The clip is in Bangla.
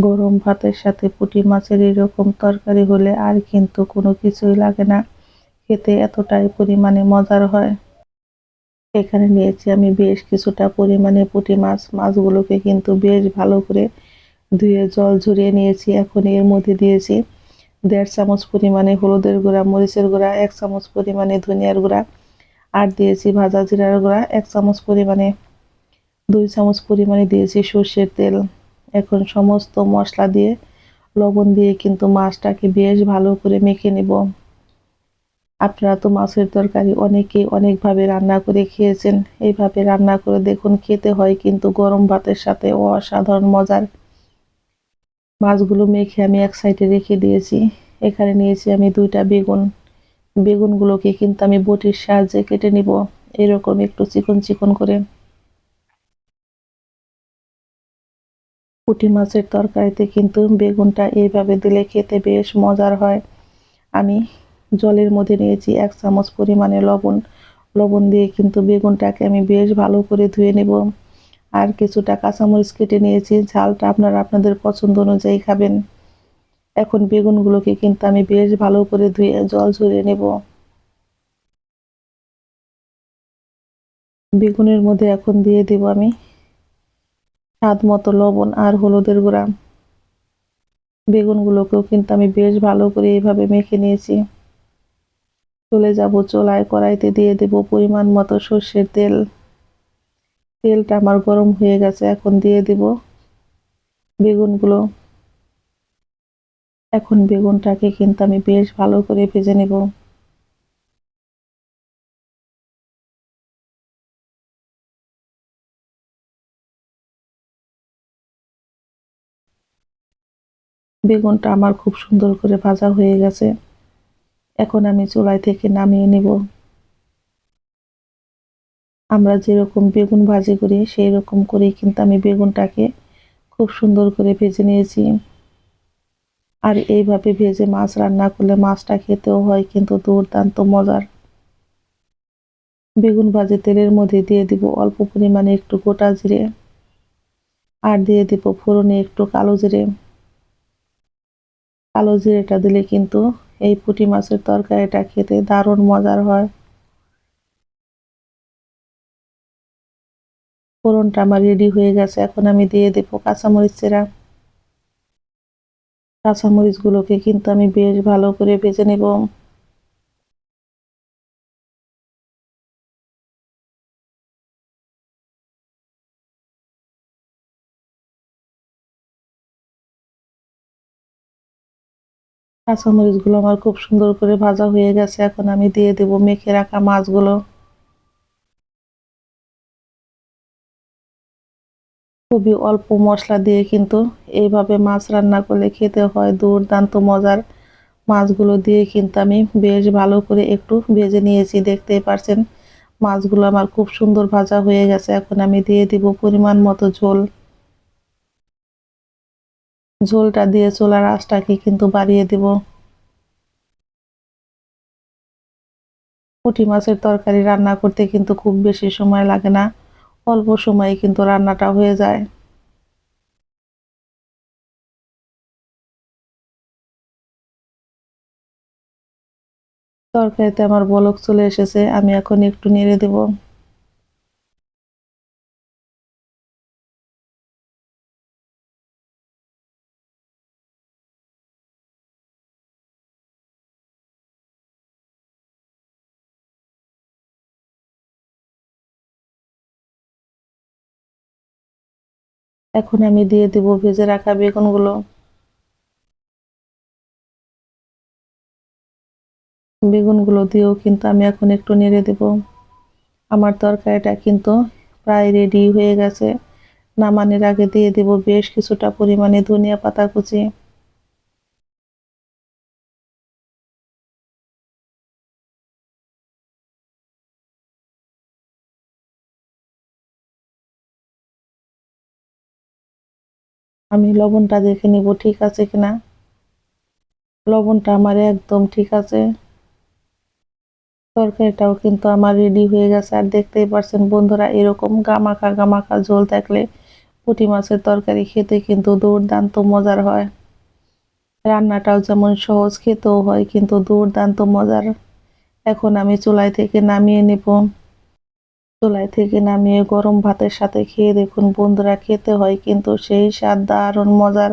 গরম ভাতের সাথে পুঁটি মাছের এরকম তরকারি হলে আর কিন্তু কোনো কিছুই লাগে না। খেতে এতটাই পরিমাণে মজার হয়। এখানে নিয়েছি আমি বেশ কিছুটা পরিমাণে পুঁটি মাছ। মাছগুলোকে কিন্তু বেশ ভালো করে ধুয়ে জল ঝরিয়ে নিয়েছি। এখন এর মধ্যে দিয়েছি দেড় চামচ পরিমাণে হলুদের গুঁড়া, মরিচের গুঁড়া, এক চামচ পরিমাণে ধনিয়ার গুঁড়া আর দিয়েছি ভাজা জিরার গুঁড়া, এক চামচ পরিমাণে, দুই চামচ পরিমাণে দিয়েছি সর্ষের তেল। এখন সমস্ত মশলা দিয়ে, লবণ দিয়ে কিন্তু মাছটাকে বেশ ভালো করে মেখে নেব। আপনারা তো মাছের তরকারি অনেকেই অনেকভাবে রান্না করে খেয়েছেন। এইভাবে রান্না করে দেখুন, খেতে হয় কিন্তু গরম ভাতের সাথে অসাধারণ মজার। মাছগুলো মেখে আমি এক সাইডে রেখে দিয়েছি। এখানে নিয়েছি আমি দুইটা বেগুন। বেগুনগুলোকে কিন্তু আমি বটির সাহায্যে কেটে নিব। এরকম একটু চিকন চিকন করে পুঁটি মাছের তরকারিতে কিন্তু বেগুনটা এইভাবে দিলে খেতে বেশ মজার হয়। আমি জলের মধ্যে নিয়েছি এক চামচ পরিমাণে লবণ। লবণ দিয়ে কিন্তু বেগুনটাকে আমি বেশ ভালো করে ধুয়ে নেব। আর কিছুটা কাঁচামরিচ কেটে নিয়েছি। ঝালটা আপনারা আপনাদের পছন্দ অনুযায়ী খাবেন। এখন বেগুনগুলোকে কিন্তু আমি বেশ ভালো করে ধুয়ে জল ঝরিয়ে নেব। বেগুনের মধ্যে এখন দিয়ে দেব আমি স্বাদ মতো লবণ আর হলুদের গুঁড়া। বেগুনগুলোকেও কিন্তু আমি বেশ ভালো করে এইভাবে মেখে নিয়েছি। চলে যাব চোলায় কড়াইতে দিয়ে দেব পরিমাণ মতো সর্ষের তেল। তেলটা আমার গরম হয়ে গেছে, এখন দিয়ে দেব বেগুনগুলো। এখন বেগুনটাকে কিন্তু আমি বেশ ভালো করে ভেজে নেব। বেগুনটা আমার খুব সুন্দর করে ভাজা হয়ে গেছে। এখন আমি চুলাই থেকে নামিয়ে নেব। আমরা যেরকম বেগুন ভাজি করি সেই রকম করেই কিন্তু আমি বেগুনটাকে খুব সুন্দর করে ভেজে নিয়েছি। আর এইভাবে ভেজে মাছ রান্না করলে মাছটা খেতেও হয়, কিন্তু দুর্দান্ত মজার। বেগুন ভাজি তেলের মধ্যে দিয়ে দিব অল্প পরিমাণে একটু গোটা জিরে, আর দিয়ে দিব ফোড়নে একটু কালো জিরে। কালো জিরেটা দিলে কিন্তু এই পুঁটি মাছের তরকারিটা খেতে দারুণ মজার হয়। ফোরনটা আমার রেডি হয়ে গেছে, এখন আমি দিয়ে দেবো কাঁচামরিচ চেরা। কাঁচামরিচগুলোকে কিন্তু আমি বেশ ভালো করে ভেজে নেব। কাঁচামরিচগুলো আমার খুব সুন্দর করে ভাজা হয়ে গেছে। এখন আমি দিয়ে দেব মেখে রাখা মাছগুলো। খুবই অল্প মশলা দিয়ে কিন্তু এইভাবে মাছ রান্না করলে খেতে হয় দুর্দান্ত মজার। মাছগুলো দিয়ে কিন্তু আমি বেশ ভালো করে একটু ভেজে নিয়েছি, দেখতেই পারছেন। মাছগুলো আমার খুব সুন্দর ভাজা হয়ে গেছে। এখন আমি দিয়ে দিব পরিমাণ মতো ঝোল। ঝোলটা দিয়ে চোলার আঁচটাকে কিন্তু বাড়িয়ে দিব। পুঁটি মাছের তরকারি রান্না করতে কিন্তু খুব বেশি সময় লাগে না, অল্প সময়ে কিন্তু রান্নাটা হয়ে যায়। তরকারিতে আমার বলক চলে এসেছে, আমি এখন একটু নেড়ে দেব। এখন আমি দিয়ে দেব ভেজে রাখা বেগুনগুলো। বেগুনগুলো দিয়েও কিন্তু আমি এখন একটু নেড়ে দেব। আমার তরকারিটা কিন্তু প্রায় রেডি হয়ে গেছে। নামানোর আগে দিয়ে দেব বেশ কিছুটা পরিমাণে ধনিয়া পাতা কুচি। আমি লবণটা দেখে নিব, ঠিক আছে কিনা? লবণটা আমার একদম ঠিক আছে। তরকারিটাও কিন্তু আমার রেডি হয়ে গেছে। আর দেখতেই পারছেন বন্ধুরা, এরকম গামাখা গামাখা ঝোল থাকলে পুঁটি মাছের তরকারি খেতে কিন্তু দুর্দান্ত মজার হয়। রান্নাটাও যেমন সহজ, খেতেও হয়, কিন্তু দুর্দান্ত মজার। এখন আমি চুলাই থেকে নামিয়ে নেব। চুলাই থেকে নামিয়ে গরম ভাতের সাথে খেয়ে দেখুন বন্ধুরা, খেতে হয় কিন্তু সেই স্বাদ দারুণ মজার।